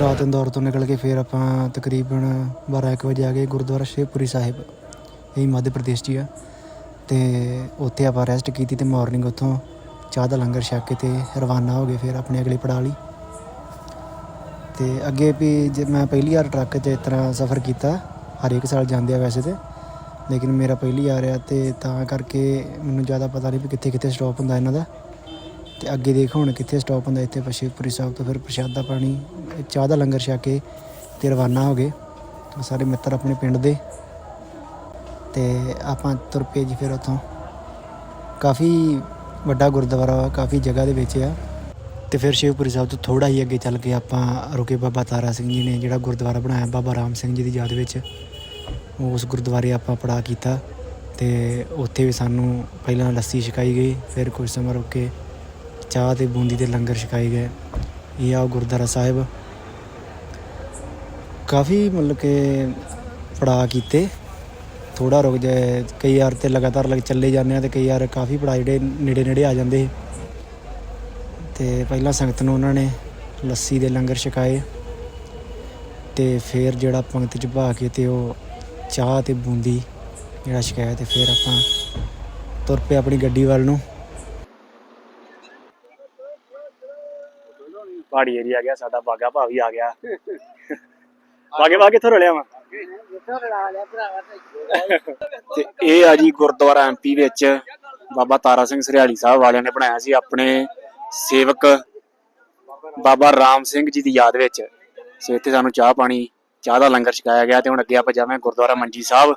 ਰਾਤ ਇੰਦੌਰ ਤੋਂ ਨਿਕਲ ਕੇ ਫਿਰ ਆਪਾਂ ਤਕਰੀਬਨ 12 1 ਵਜੇ ਆ ਗਏ ਗੁਰਦੁਆਰਾ ਸ਼ੇਖਪੁਰੀ ਸਾਹਿਬ, ਇਹ ਮੱਧ ਪ੍ਰਦੇਸ਼ 'ਚ ਆ। ਤੇ ਉੱਥੇ ਆਪਾਂ ਰੈਸਟ ਕੀਤੀ ਤੇ ਮਾਰਨਿੰਗ ਉੱਥੋਂ ਚਾਹ ਦਾ ਲੰਗਰ ਛਕ ਕੇ ਤੇ ਰਵਾਨਾ ਹੋ ਗਏ ਫਿਰ ਆਪਣੇ ਅਗਲੇ ਪੜਾਅ ਲਈ। ਤੇ ਅੱਗੇ ਵੀ ਜੇ ਮੈਂ ਪਹਿਲੀ ਵਾਰ ਟਰੱਕ 'ਚ ਇਸ ਤਰ੍ਹਾਂ ਸਫ਼ਰ ਕੀਤਾ ਹਰ ਇੱਕ ਸਾਲ ਜਾਂਦੇ ਆ ਵੈਸੇ ਤੇ, ਲੇਕਿਨ ਮੇਰਾ ਪਹਿਲੀ ਵਾਰ ਆ ਤੇ ਤਾਂ ਕਰਕੇ ਮੈਨੂੰ ਜ਼ਿਆਦਾ ਪਤਾ ਨਹੀਂ ਵੀ ਕਿੱਥੇ ਕਿੱਥੇ ਸਟਾਪ ਹੁੰਦਾ ਇਹਨਾਂ ਦਾ। ਤੇ ਅੱਗੇ ਦੇਖ ਹੁਣ ਕਿੱਥੇ ਸਟਾਪ ਹੁੰਦਾ, ਇੱਥੇ ਪਸ਼ੇਪੁਰੀ ਸਾਹਿਬ ਤੋਂ ਫਿਰ ਪ੍ਰਸ਼ਾਦਾ ਪਾਣੀ, ਚਾਹ ਦਾ ਲੰਗਰ ਛਕ ਕੇ ਤੇ ਰਵਾਨਾ ਹੋ ਗਏ। ਸਾਰੇ ਮਿੱਤਰ ਆਪਣੇ ਪਿੰਡ ਦੇ। ਤੇ ਆਪਾਂ ਤੁਰ ਪਏ ਜੀ ਫਿਰ ਉੱਥੋਂ। ਕਾਫੀ ਵੱਡਾ ਗੁਰਦੁਆਰਾ ਵਾ, ਕਾਫੀ ਜਗ੍ਹਾ ਦੇ ਵਿੱਚ ਆ। ਤੇ ਫਿਰ ਸ਼ਿਵਪੁਰੀ ਸਾਹਿਬ ਤੋਂ ਥੋੜਾ ਹੀ ਅੱਗੇ ਚੱਲ ਕੇ ਆਪਾਂ ਰੁਕੇ ਬਾਬਾ ਤਾਰਾ ਸਿੰਘ ਜੀ ਨੇ ਜਿਹੜਾ ਗੁਰਦੁਆਰਾ ਬਣਾਇਆ, ਬਾਬਾ ਰਾਮ ਸਿੰਘ ਜੀ ਦੀ ਯਾਦ ਵਿੱਚ। ਉਸ ਗੁਰਦੁਆਰੇ ਆਪਾਂ ਪੜਾ ਕੀਤਾ। ਤੇ ਉੱਥੇ ਵੀ ਸਾਨੂੰ ਪਹਿਲਾਂ ਲੱਸੀ ਛਕਾਈ ਗਈ, ਫਿਰ ਕੁਝ ਸਮਾਂ ਰੁਕੇ ਚਾਹ ਤੇ ਬੂੰਦੀ ਦੇ ਲੰਗਰ ਛਕਾਏ ਗਏ। ਇਹ ਆ ਉਹ ਗੁਰਦੁਆਰਾ ਸਾਹਿਬ। ਕਾਫੀ ਮਤਲਬ ਕਿ ਪੜਾ ਕੀਤੇ। ਥੋੜਾ ਰੁਕ ਜਾਏ। ਕਈ ਵਾਰ ਤੇ ਲਗਾਤਾਰ ਲੱਗ ਚੱਲੇ ਜਾਂਦੇ ਆ ਤੇ ਕਈ ਵਾਰ ਕਾਫੀ ਪੜਾ ਜਿਹੜੇ ਨੇੜੇ ਨੇੜੇ ਆ ਜਾਂਦੇ ਸੀ। ਤੇ ਪਹਿਲਾਂ ਸੰਗਤ ਨੂੰ ਉਹਨਾਂ ਨੇ ਲੱਸੀ ਦੇ ਲੰਗਰ ਛਕਾਏ। ਤੇ ਫਿਰ ਜਿਹੜਾ ਪੰਕਤੀ ਚ ਭਾ ਕੇ ਤੇ ਉਹ ਚਾਹ ਤੇ ਬੂੰਦੀ ਜਿਹੜਾ ਛਕਾਇਆ ਤੇ ਫਿਰ ਆਪਾਂ ਤੁਰ ਪਏ ਆਪਣੀ ਗੱਡੀ ਵੱਲ ਨੂੰ। ਪਹਾੜੀ ਏਰੀਆ ਆ ਗਿਆ ਸਾਡਾ ਬਾਗਾ ਭਾਵੀ ਆ ਗਿਆ। ਬਾਗੇ ਬਾਗੇ ਕਿੱਥੋਂ ਰਲਿਆ ਵਾ? ਤੇ ਇਹ ਆ ਜੀ ਗੁਰਦੁਆਰਾ ਐਮਪੀ ਵਿੱਚ ਬਾਬਾ ਤਾਰਾ ਸਿੰਘ ਸਰਿਆਲੀ ਸਾਹਿਬ ਵਾਲਿਆਂ ਨੇ ਬਣਾਇਆ ਸੀ ਆਪਣੇ ਸੇਵਕ ਬਾਬਾ ਰਾਮ ਸਿੰਘ ਜੀ ਦੀ ਯਾਦ ਵਿੱਚ। ਸੋ ਇੱਥੇ ਸਾਨੂੰ ਚਾਹ ਪਾਣੀ ਚਾਹ ਦਾ ਲੰਗਰ ਛਕਾਇਆ ਗਿਆ ਤੇ ਹੁਣ ਅੱਗੇ ਆਪਾਂ ਜਾਵਾਂਗੇ ਗੁਰਦੁਆਰਾ ਮੰਜੀ ਸਾਹਿਬ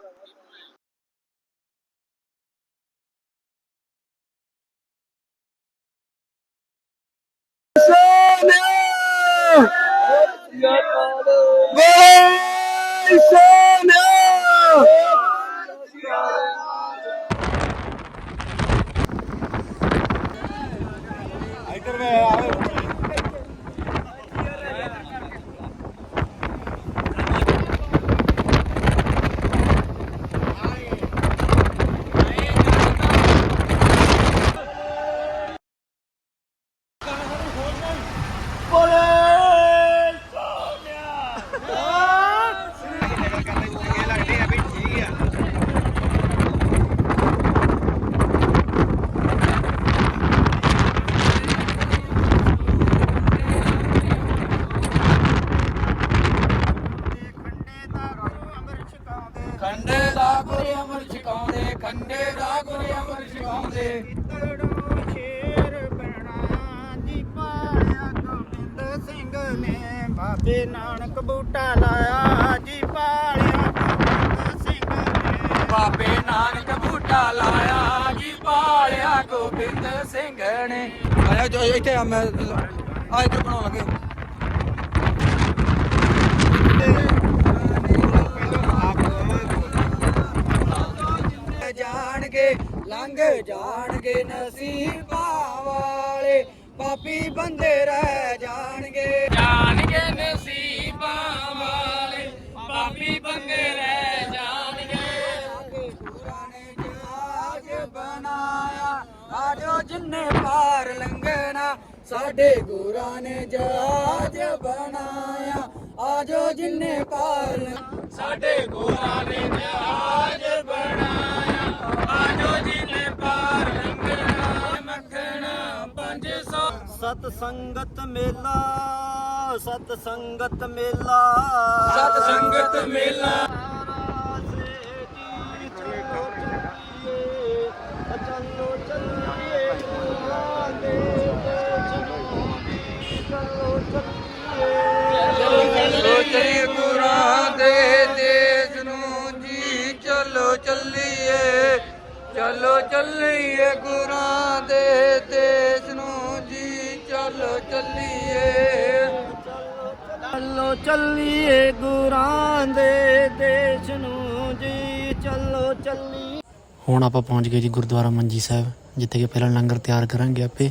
ਖੰਡੇ ਦਾ ਗੁਰ ਅਮਰ ਛਕਾਉਂਦੇ ਖੰਡੇ ਦਾ ਗੁਰ ਅਮਰ ਛਕਾਉਂਦੇ ਸ਼ੇਰ ਬਣਾ ਜੀ ਪਾਇਆ ਗੋਬਿੰਦ ਸਿੰਘ ਨੇ ਬਾਬੇ ਬੂਟਾ ਲਾਇਆ, ਜੀ ਪਾਲਿਆ। ਗੋਬਿੰਦ ਸਿੰਘ ਨੇ ਬਾਬੇ ਨਾਨਕ ਬੂਟਾ ਲਾਇਆ, ਜੀ ਪਾਲਿਆ, ਗੋਬਿੰਦ ਸਿੰਘ ਨੇ। ਆਇਆ ਜੋ, ਇੱਥੇ ਆ, ਮੈਂ ਆ ਇੱਥੇ ਬਣਾਉਣ ਲੱਗੇ ਜਾਣਗੇ, ਲੰਘ ਜਾਣਗੇ ਨਸੀਬਾਂ ਵਾਲੇ। ਪਾਪੀ ਬੰਦੇ ਰਹਿ ਜਾਣਗੇ। ਜਾਣਗੇ ਨਸੀਬਾਂ ਵਾਲੇ ਪਾਪੀ ਬੰਦੇ ਰਹਿ ਜਾਣਗੇ। ਗੁਰਾਂ ਨੇ ਜਹਾਜ ਬਣਾਇਆ ਆਜੋ ਜਿੰਨੇ ਪਾਰ ਲੰਘਣਾ ਸਾਡੇ ਗੁਰਾਂ ਨੇ ਜਹਾਜ ਬਣਾਇਆ। ਆਜੋ ਜਿੰਨੇ ਪਾਰ ਸਾਡੇ ਗੁਰਾਂ ਨੇ ਜਹਾਜ ਬਣਾਇਆ। ਆਜੋ ਜਿੰਨੇ ਪਾਰ ਲੰਘਣਾ ਮੱਖਣਾ 500 ਸਤ ਸੰਗਤ ਮੇਲਾ। ਸਤ ਸੰਗਤ ਮੇਲਾ। ਸਤ ਸੰਗਤ ਮੇਲਾ। ਚਲੋ ਚੱਲੀਏ ਗੁਰਾਂ ਦੇ ਚਲੋ ਚੱਲੀਏ। ਚਲੋ ਚੱਲੀਏ ਗੁਰਾਂ ਦੇ ਦੇਸ਼ ਨੂੰ ਜੀ ਚਲੋ ਚੱਲੀਏ। ਚਲੋ ਚੱਲੀਏ ਗੁਰਾਂ ਦੇ ਦੇਸ਼ ਨੂੰ ਜੀ ਚਲੋ ਚਲੋ ਹੁਣ ਆਪਾਂ ਪਹੁੰਚ ਗਏ ਜੀ ਗੁਰਦੁਆਰਾ ਮੰਜੀ ਸਾਹਿਬ ਜਿੱਥੇ ਕਿ ਪਹਿਲਾਂ ਲੰਗਰ ਤਿਆਰ ਕਰਾਂਗੇ ਆਪੇ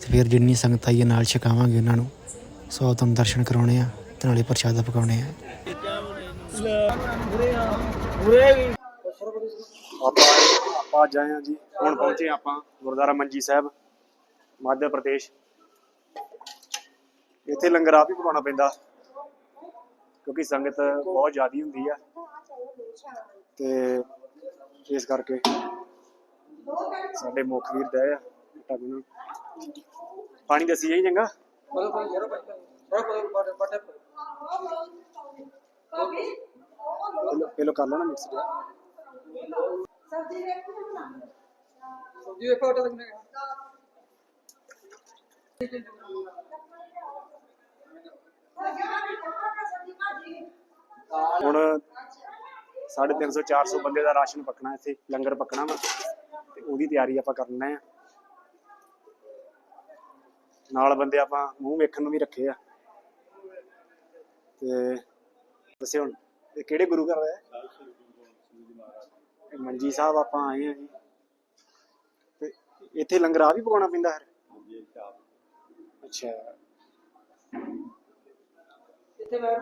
ਤੇ ਫਿਰ ਜਿੰਨੀ ਸੰਗਤ ਆਈ ਹੈ ਨਾਲ ਛਕਾਵਾਂਗੇ ਉਹਨਾਂ ਨੂੰ। ਸੋ ਤੁਹਾਨੂੰ ਦਰਸ਼ਨ ਕਰਾਉਣੇ ਆ ਤੇ ਨਾਲੇ ਪ੍ਰਸ਼ਾਦਾ ਪਕਾਉਣੇ ਆ। ਆਪਾਂ ਆਪਾਂ ਅੱਜ ਆਏ ਹਾਂ ਜੀ ਹੁਣ ਪਹੁੰਚੇ ਆਪਾਂ ਗੁਰਦੁਆਰਾ ਮੰਜੀ ਸਾਹਿਬ ਮੱਧ ਪ੍ਰਦੇਸ਼। ਇੱਥੇ ਲੰਗਰ ਆਪ ਹੀ ਪਕਾਉਣਾ ਪੈਂਦਾ। ਕਿਉਂਕਿ ਸੰਗਤ ਬਹੁਤ ਜ਼ਿਆਦੀ ਹੁੰਦੀ ਆ। ਤੇ ਇਸ ਕਰਕੇ ਸਾਡੇ ਮੁੱਖ ਵੀਰ ਦਏ ਆ ਟੱਬ ਨੂੰ ਪਾਣੀ ਦੱਸੀ ਜਾਈ ਚੰਗਾ? ਬੋਲੋ ਬੋਲੋ ਜਰਾ ਬੋਲੋ ਬੋਲੋ ਬਟੇ ਪਹਿਲੋ ਪਹਿਲੋ ਕਰ ਲੈਣਾ ਮਿਕਸ ਜਿਹਾ। ਜੀ ਵੇਖੋ ਟਾ ਲੱਗਣੇ ਹੁਣ 350 400 ਬੰਦੇ ਦਾ ਰਾਸ਼ਨ ਪੱਕਣਾ ਇੱਥੇ, ਲੰਗਰ ਪੱਕਣਾ ਵਾ, ਤੇ ਉਹਦੀ ਤਿਆਰੀ ਆਪਾਂ ਕਰਨਾ ਆ। ਨਾਲ ਬੰਦੇ ਆਪਾਂ ਮੂੰਹ ਵੇਖਣ ਨੂੰ ਵੀ ਰੱਖੇ ਆ। ਤੇ ਦੱਸਿਓ ਹੁਣ, ਇਹ ਕਿਹੜੇ ਗੁਰੂ ਘਰ ਹੈ? ਮੰਜੀ ਸਾਹਿਬ ਆਪਾਂ ਆਏ ਆ ਜੀ। ਤੇ ਇੱਥੇ ਲੰਗਰ ਆ ਵੀ ਪਕਾਉਣਾ ਪੈਂਦਾ ਹੈ ਅੱਛਾ। ਇੱਥੇ ਮੈਂ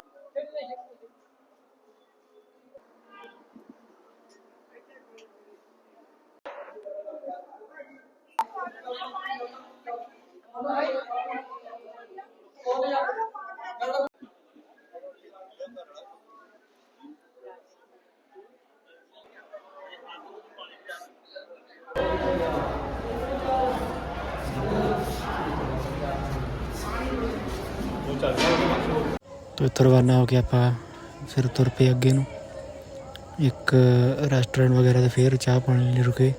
ਤੋ ਇੱਥੋਂ ਰਵਾਨਾ ਹੋ ਕੇ ਆਪਾਂ ਫਿਰ ਤੁਰ ਪਏ ਅੱਗੇ ਨੂੰ। ਇੱਕ ਰੈਸਟੋਰੈਂਟ ਵਗੈਰਾ ਤੇ ਫਿਰ ਚਾਹ ਪਾਣੀ ਲਈ ਰੁਕੇ।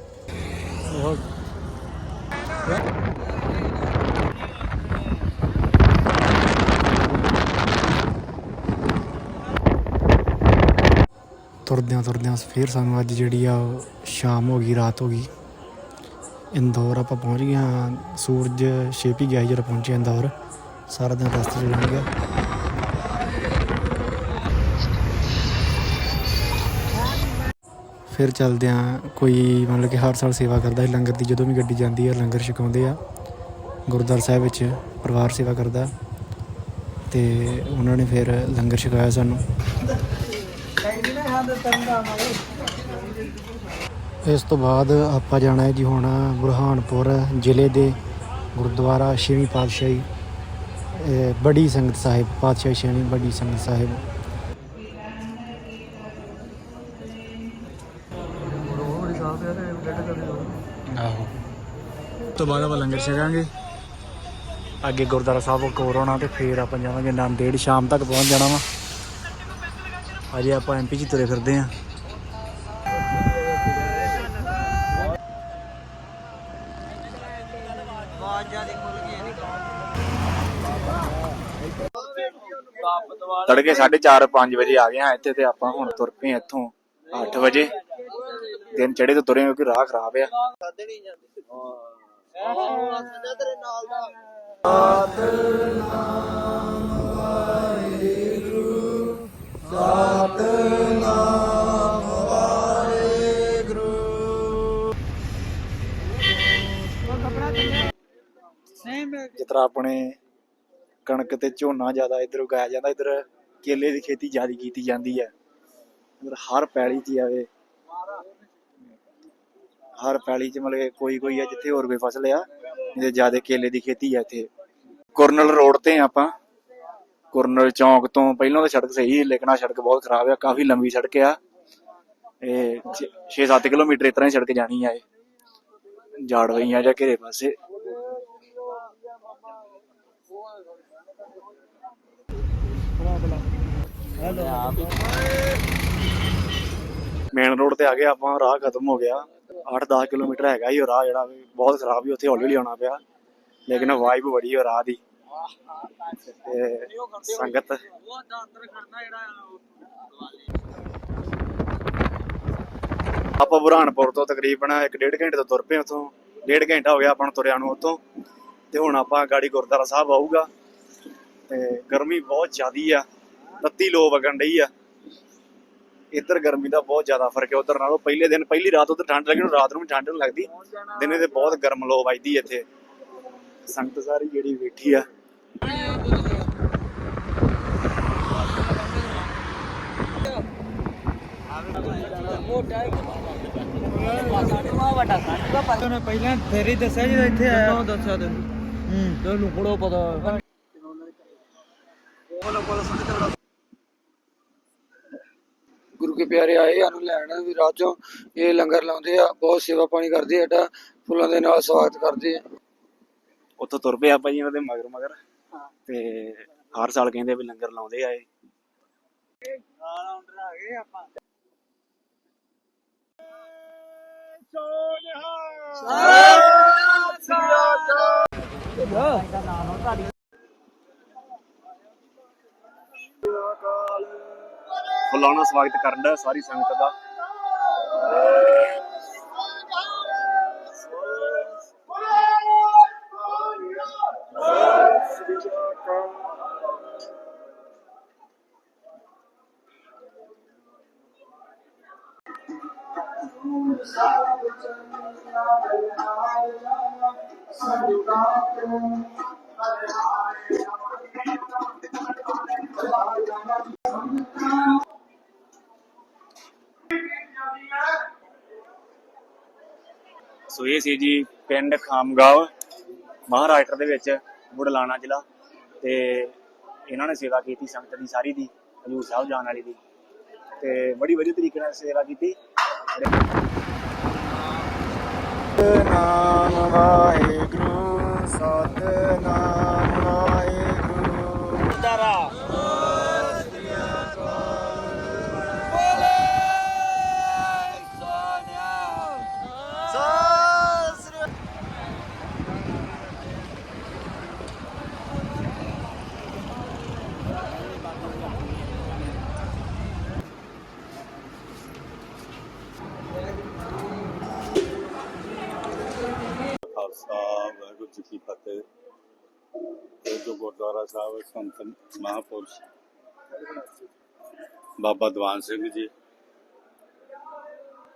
ਤੁਰਦਿਆਂ ਤੁਰਦਿਆਂ ਫਿਰ ਸਾਨੂੰ ਅੱਜ ਜਿਹੜੀ ਆ ਉਹ ਸ਼ਾਮ ਹੋ ਗਈ, ਰਾਤ ਹੋ ਗਈ। ਇੰਦੌਰ ਆਪਾਂ ਪਹੁੰਚ ਗਏ ਹਾਂ। ਸੂਰਜ ਛੇਪੀ ਗਿਆ ਜਦੋਂ ਪਹੁੰਚੇ ਇੰਦੌਰ। ਸਾਰਾ ਦਿਨ ਰਸਤੇ 'ਚ ਲੰਘ ਗਿਆ। ਫਿਰ ਚੱਲਦੇ ਆ ਕੋਈ ਮਤਲਬ ਕਿ ਹਰ ਸਾਲ ਸੇਵਾ ਕਰਦਾ ਹੈ ਲੰਗਰ ਦੀ, ਜਦੋਂ ਵੀ ਗੱਡੀ ਜਾਂਦੀ ਹੈ ਲੰਗਰ ਛਕਾਉਂਦੇ ਆ। ਗੁਰਦੁਆਰਾ ਸਾਹਿਬ ਵਿੱਚ ਪਰਿਵਾਰ ਸੇਵਾ ਕਰਦਾ। ਤੇ ਉਹਨਾਂ ਨੇ ਫਿਰ ਲੰਗਰ ਛਕਾਇਆ ਸਾਨੂੰ। ਇਸ ਤੋਂ ਬਾਅਦ ਆਪਾਂ ਜਾਣਾ ਹੈ ਜੀ ਹੁਣ ਬੁਰਹਾਨਪੁਰ ਜ਼ਿਲ੍ਹੇ ਦੇ ਗੁਰਦੁਆਰਾ ਛੇਵੀਂ ਪਾਤਸ਼ਾਹੀ, ਇਹ ਬੜੀ ਸੰਗਤ ਸਾਹਿਬ, ਪਾਤਸ਼ਾਹੀ ਛੇਵੀਂ ਬੜੀ ਸੰਗਤ ਸਾਹਿਬ ਬੜੀ ਸਾਫ਼ ਹੈ ਤੇ ਡੇਟ ਕਰ ਆਹੋ ਤੋਂ ਬਾਅਦ ਆਪਾਂ ਲੰਗਰ ਛਕਾਂਗੇ। ਅੱਗੇ ਗੁਰਦੁਆਰਾ ਸਾਹਿਬ ਕੋਰ ਆਉਣਾ ਤੇ ਫੇਰ ਆਪਾਂ ਜਾਵਾਂਗੇ ਨਾਂਦੇੜ ਸ਼ਾਮ ਤੱਕ ਪਹੁੰਚ ਜਾਣਾ ਵਾ। ਅਜੇ ਆਪਾਂ ਐਮਪੀ 'ਚ ਤੁਰੇ ਫਿਰਦੇ ਆਂ। ਤੜਕੇ 4:30 5 ਵਜੇ ਆ ਗਏ ਆ ਇੱਥੇ ਤੇ ਆਪਾਂ ਹੁਣ ਤੁਰ ਪਏ ਇੱਥੋਂ 8 ਵਜੇ। ਦਿਨ ਚੜੇ ਤੋਂ ਤੁਰੇ ਕਿਉਂਕਿ ਰਾਹ ਖਰਾਬ ਆ। ਖਾਦੇ ਨਹੀਂ ਤੇਰੇ ਨਾਲ ਦਾ ਜਿਸ ਤਰ੍ਹਾਂ ਆਪਣੇ ਕਣਕ ਤੇ ਝੋਨਾ ਜ਼ਿਆਦਾ ਇੱਧਰ ਉਗਾਇਆ ਜਾਂਦਾ, ਇੱਧਰ ਕੇਲੇ ਦੀ ਖੇਤੀ ਜ਼ਿਆਦਾ ਕੀਤੀ ਜਾਂਦੀ ਹੈ। ਇੱਧਰ ਹਰ ਪੈਲੀ 'ਚ ਆਵੇ। ਹਰ ਪੈਲੀ 'ਚ ਮਤਲਬ ਕਿ ਕੋਈ ਕੋਈ ਆ ਜਿੱਥੇ ਹੋਰ ਕੋਈ ਫਸਲ ਆ ਜਿਹਦੇ ਜ਼ਿਆਦਾ ਕੇਲੇ ਦੀ ਖੇਤੀ ਆ ਇੱਥੇ। ਕੁਰਨਲ ਰੋਡ ਤੇ ਆ ਆਪਾਂ। ਕੁਰਨਲ ਚੌਂਕ ਤੋਂ ਪਹਿਲਾਂ ਤਾਂ ਸੜਕ ਸਹੀ ਸੀ, ਲੇਕਿਨ ਆਹ ਸੜਕ ਬਹੁਤ ਖਰਾਬ ਆ ਕਾਫੀ ਲੰਬੀ ਸੜਕ ਆ। ਇਹ 6-7 ਕਿਲੋਮੀਟਰ ਇਸ ਹੀ ਸੜਕ ਜਾਣੀ ਆ ਇਹ। ਜਾੜਵਈਆਂ ਜਾਂ ਘੇਰੇ ਪਾਸੇ। ਮੇਨ ਰੋਡ ਤੇ ਆ ਗਏ ਆਪਾਂ ਰਾਹ ਖਤਮ ਹੋ ਗਿਆ। 8-10 ਕਿਲੋਮੀਟਰ ਹੈਗਾ ਹੀ ਉਹ ਰਾਹ ਜਿਹੜਾ, ਬਹੁਤ ਖਰਾਬ ਹੀ ਉੱਥੇ ਹੌਲੀ ਹੌਲੀ ਆਉਣਾ ਪਿਆ। ਲੇਕਿਨ ਵਾਈਬ ਬੜੀ ਉਹ ਰਾਹ ਦੀ। ਸੰਗਤ ਆਪਾਂ ਬੁਰਹਾਨਪੁਰ ਤੋਂ ਤਕਰੀਬਨ 1.5 ਘੰਟੇ ਤੋਂ ਤੁਰ ਪਏ ਉਥੋਂ। ਡੇਢ ਘੰਟਾ ਹੋ ਗਿਆ ਆਪਾਂ ਨੂੰ ਤੁਰਿਆ ਨੂੰ ਉਤੋਂ ਤੇ ਹੁਣ ਆਪਾਂ ਗਾੜੀ ਗੁਰਦੁਆਰਾ ਸਾਹਿਬ ਆਊਗਾ। ਤੇ ਗਰਮੀ ਬਹੁਤ ਜ਼ਿਆਦੀ ਆ। ਤੱਤੀ ਲੋ ਵਗਣ ਡਈ ਆ। ਇੱਧਰ ਗਰਮੀ ਦਾ ਬਹੁਤ ਜ਼ਿਆਦਾ ਫ਼ਰਕ ਹੈ ਉਧਰ ਨਾਲੋਂ ਪਹਿਲੇ ਦਿਨ ਪਹਿਲੀ ਰਾਤ ਉਧਰ ਠੰਡ ਲੱਗੀ ਹੁਣ ਰਾਤ ਨੂੰ ਵੀ ਠੰਡ ਨੀ ਲੱਗਦੀ। ਦਿਨੇ ਤੇ ਬਹੁਤ ਗਰਮ ਲੋ ਵੱਜਦੀ ਇੱਥੇ। ਸੰਗਤ ਸਾਰੀ ਜਿਹੜੀ ਬੈਠੀ ਆ। ਪਹਿਲਾਂ ਫੇਰ ਹੀ ਦੱਸਿਆ ਜਦੋਂ ਇੱਥੇ ਆਇਆ। ਦੱਸਿਆ ਤੈਨੂੰ ਹੂੰ। ਤੈਨੂੰ ਬੜੋ ਪਤਾ ਗੁਰੂ ਕੇ ਪਿਆਰੇ ਆਏ ਸਾਨੂੰ ਲੈਣ ਵੀ ਰਾਜੋਂ ਇਹ ਲੰਗਰ ਲਾਉਂਦੇ ਆ ਬਹੁਤ ਸੇਵਾ ਪਾਣੀ ਕਰਦੇ ਆ ਸਾਡਾ ਫੁੱਲਾਂ ਦੇ ਨਾਲ ਸਵਾਗਤ ਕਰਦੇ ਆ। ਉੱਥੋਂ ਤੁਰ ਪਏ ਆਪਾਂ ਜੀ ਉਹਨਾਂ ਦੇ ਮਗਰ ਮਗਰ ਤੇ ਹਰ ਸਾਲ ਕਹਿੰਦੇ ਵੀ ਲੰਗਰ ਲਾਉਂਦੇ ਆ ਇਹ। ਫੁੱਲਾਣਾ ਸਵਾਗਤ ਕਰਨ ਦਾ ਸਾਰੀ ਸੰਗਤ ਦਾ ਸੋ ਇਹ ਸੀ ਜੀ ਪਿੰਡ ਖਾਮਗਾਵ, ਮਹਾਰਾਸ਼ਟਰ ਦੇ ਵਿੱਚ ਬੁਢਲਾਣਾ ਜ਼ਿਲ੍ਹਾ। ਤੇ ਇਹਨਾਂ ਨੇ ਸੇਵਾ ਕੀਤੀ ਸੰਗਤ ਦੀ, ਸਾਰੀ ਦੀ, ਹਜੂਰ ਸਾਹਿਬ ਜਾਣ ਵਾਲੀ ਦੀ। ਤੇ ਬੜੀ ਵਧੀਆ ਤਰੀਕੇ ਨਾਲ ਸੇਵਾ ਕੀਤੀ। ਨਾਮ ਵਾਹਿਗੁਰੂ, ਸਤਨਾਮ ਵਾਹਿਗੁਰੂ ਖਾਲਸਾ ਵਾਹਿਗੁਰੂ ਜੀ ਕੀ ਫਤਿਹ ਇਹ ਜੋ ਗੁਰਦੁਆਰਾ ਸਾਹਿਬ ਸੰਤ ਮਹਾਪੁਰਸ਼। ਬਾਬਾ ਦੀਵਾਨ ਸਿੰਘ ਜੀ,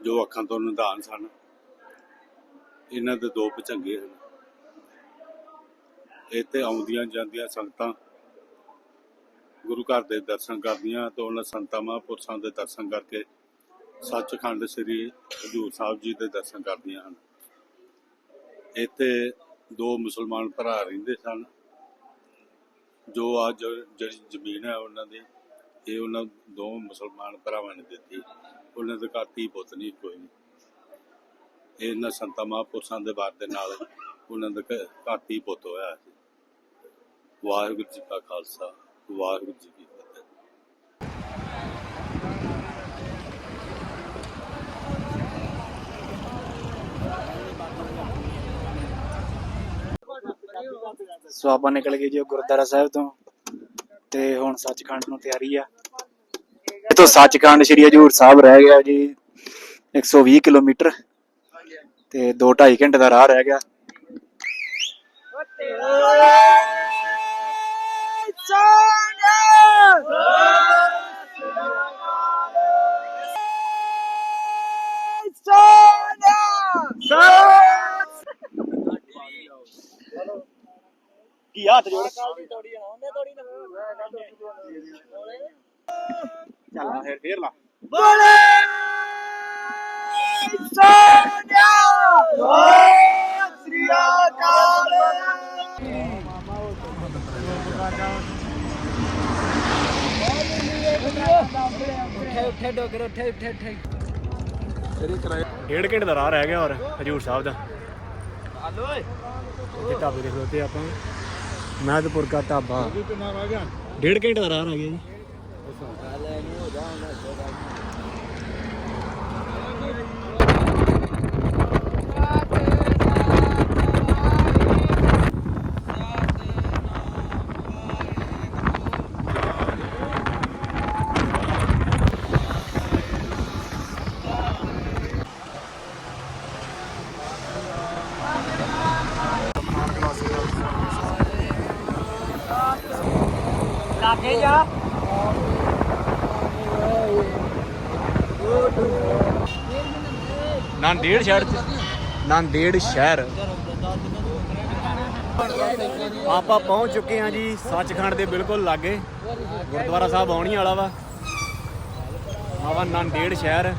ਜੋ ਅੱਖਾਂ ਤੋਂ ਨਿਧਾਨ ਸਨ, ਇਹਨਾਂ ਦੇ ਦੋ ਭਚੰਗੇ ਹਨ। ਇੱਥੇ ਆਉਂਦੀਆਂ ਜਾਂਦੀਆਂ ਸੰਗਤਾਂ, ਗੁਰੂ ਘਰ ਦੇ ਦਰਸ਼ਨ ਕਰਦੀਆਂ ਤੇ ਉਹਨਾਂ ਸੰਤਾਂ ਮਹਾਂਪੁਰਸ਼ਾਂ ਦੇ ਦਰਸ਼ਨ ਕਰਕੇ ਸੱਚਖੰਡ ਸ੍ਰੀ ਹਜੂਰ ਸਾਹਿਬ ਜੀ ਦੇ ਦਰਸ਼ਨ ਕਰਦੀਆਂ ਹਨ। ਇੱਥੇ ਦੋ ਮੁਸਲਮਾਨ ਭਰਾ ਰਹਿੰਦੇ ਸਨ ਜੋ ਅੱਜ ਜਿਹੜੀ ਜ਼ਮੀਨ ਹੈ ਉਹਨਾਂ ਦੀ, ਇਹ ਉਹਨਾਂ ਦੋ ਮੁਸਲਮਾਨ ਭਰਾਵਾਂ ਨੇ ਦਿੱਤੀ। ਉਹਨਾਂ ਦੇ ਘਰ ਧੀ ਪੁੱਤ ਨਹੀਂ, ਕੋਈ ਇਹ ਇਹਨਾਂ ਸੰਤਾਂ ਮਹਾਂਪੁਰਸ਼ਾਂ ਦੇ ਬਾਰ ਦੇ ਨਾਲ ਉਹਨਾਂ ਦਾ ਘ- ਪੁੱਤ ਹੋਇਆ ਵਾਹਿਗੁਰੂ ਜੀ ਕਾ ਖਾਲਸਾ, ਵਾਹਿਗੁਰੂ ਜੀ ਸੋ ਆਪਾਂ ਨਿਕਲ ਗਏ ਜੀ ਗੁਰਦੁਆਰਾ ਸਾਹਿਬ ਤੋਂ। ਤੇ ਹੁਣ ਸੱਚਖੰਡ ਨੂੰ ਤਿਆਰੀ ਆ। ਤੋਂ ਸੱਚਖੰਡ ਸ੍ਰੀ ਹਜੂਰ ਸਾਹਿਬ ਰਹਿ ਗਿਆ ਜੀ 120 ਕਿਲੋਮੀਟਰ। ਤੇ 2.5 ਘੰਟੇ ਦਾ ਰਾਹ ਰਹਿ ਗਿਆ। ਕੀ ਹੱਥ ਜੋੜ ਚੱਲ ਫੇਰ ਫੇਰ ਲਾ। ਡੇਢ ਘੰਟੇ ਦਾ ਰਾਹ ਰਹਿ ਗਿਆ ਹੋਰ ਹਜੂਰ ਸਾਹਿਬ ਦਾ। ਇਹ ਢਾਬੇ ਦੇ ਖਲੋਤੇ ਆਪਾਂ। ਮਹਿਦਪੁਰ ਦਾ ਢਾਬਾ ਡੇਢ ਘੰਟੇ ਦਾ ਰਾਹ ਰਹਿ ਗਿਆ ਜੀ। ਨਾਂਦੇੜ ਸ਼ਹਿਰ ਚ? ਨਾਂਦੇੜ ਸ਼ਹਿਰ। ਆਪਾਂ ਪਹੁੰਚ ਚੁੱਕੇ ਹਾਂ ਜੀ ਸੱਚਖੰਡ ਦੇ ਬਿਲਕੁਲ ਲਾਗੇ। ਗੁਰਦੁਆਰਾ ਸਾਹਿਬ ਆਉਣੀ ਵਾਲਾ ਵਾ। ਆਵਾ ਨਾਂਦੇੜ ਸ਼ਹਿਰ।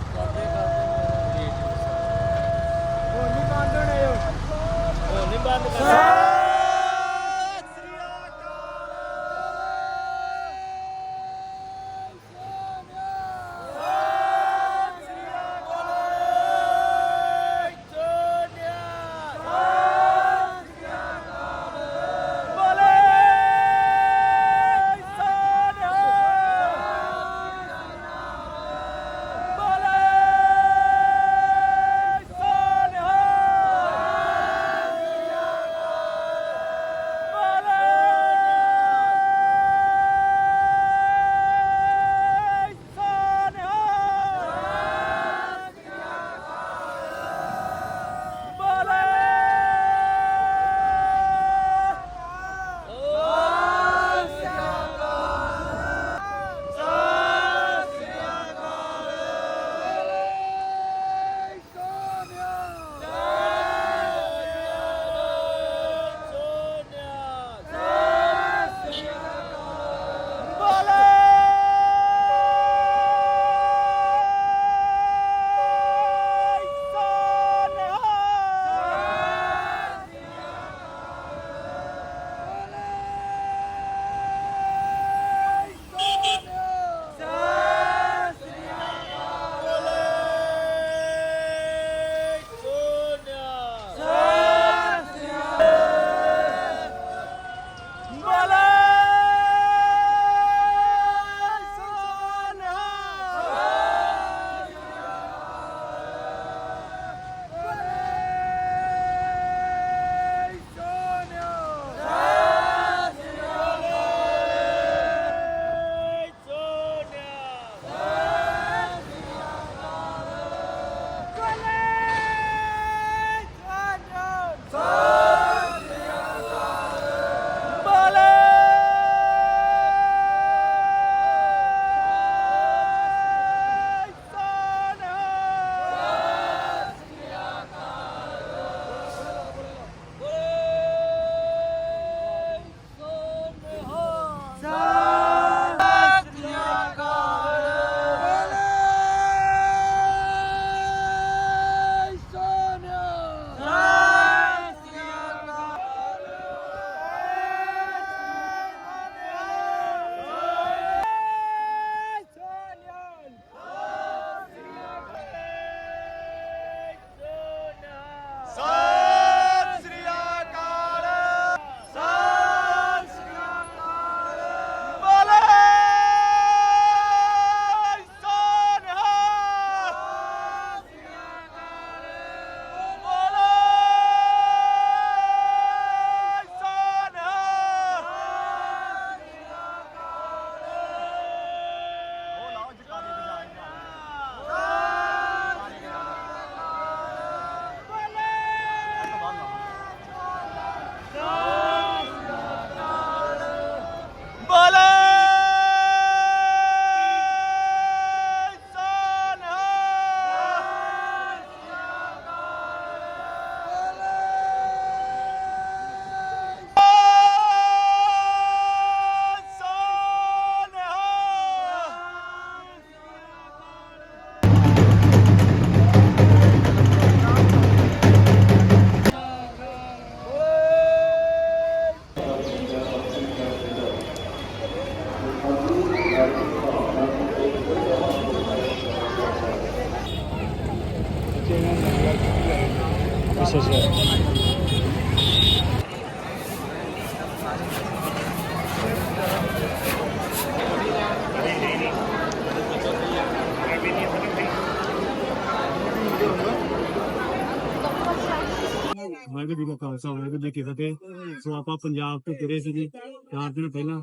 ਵਾਹਿਗੁਰੂ ਜੀ ਕਾ ਖਾਲਸਾ ਵਾਹਿਗੁਰੂ ਜੀ ਕੀ ਫਤਿਹ ਸੋ ਆਪਾਂ ਪੰਜਾਬ ਤੋਂ ਤੁਰੇ ਸੀ ਜੀ ਚਾਰ ਦਿਨ ਪਹਿਲਾਂ।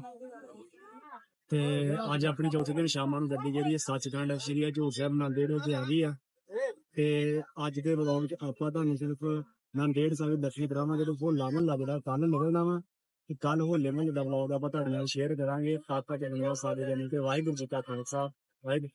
ਤੇ ਅੱਜ ਆਪਣੀ ਚੌਥੇ ਦਿਨ ਸ਼ਾਮਾਂ ਨੂੰ ਗੱਡੀ ਜਿਹੜੀ ਹੈ, ਸੱਚਖੰਡ ਸ੍ਰੀ ਹਜੂਰ ਸਾਹਿਬ ਨਾਂਦੇੜ ਵਿੱਚ ਆ ਗਈ ਆ। ਤੇ ਅੱਜ ਦੇ ਵਲੌਗ 'ਚ ਆਪਾਂ ਤੁਹਾਨੂੰ ਸਿਰਫ ਨਾਂਦੇੜ ਸਾਹਿਬ ਦੇ ਦਰਸ਼ਨ ਕਰਾਵਾਂਗੇ, ਤੇ ਹੋਲਾ ਮਹੱਲਾ ਜਿਹੜਾ ਕੱਲ ਨਿਕਲਣਾ ਵਾ। ਕਿ ਕੱਲ ਹੋਲੇ ਮਹੱਲੇ ਦਾ ਵਲੌਗ ਆਪਾਂ ਤੁਹਾਡੇ ਨਾਲ ਸ਼ੇਅਰ ਕਰਾਂਗੇ। ਖਾਤਾ ਚੈਨਲ ਸਾਰੇ ਜਣੇ ਤੇ ਵਾਹਿਗੁਰੂ ਜੀ ਕਾ ਖਾਲਸਾ, ਵਾਹਿਗੁਰੂ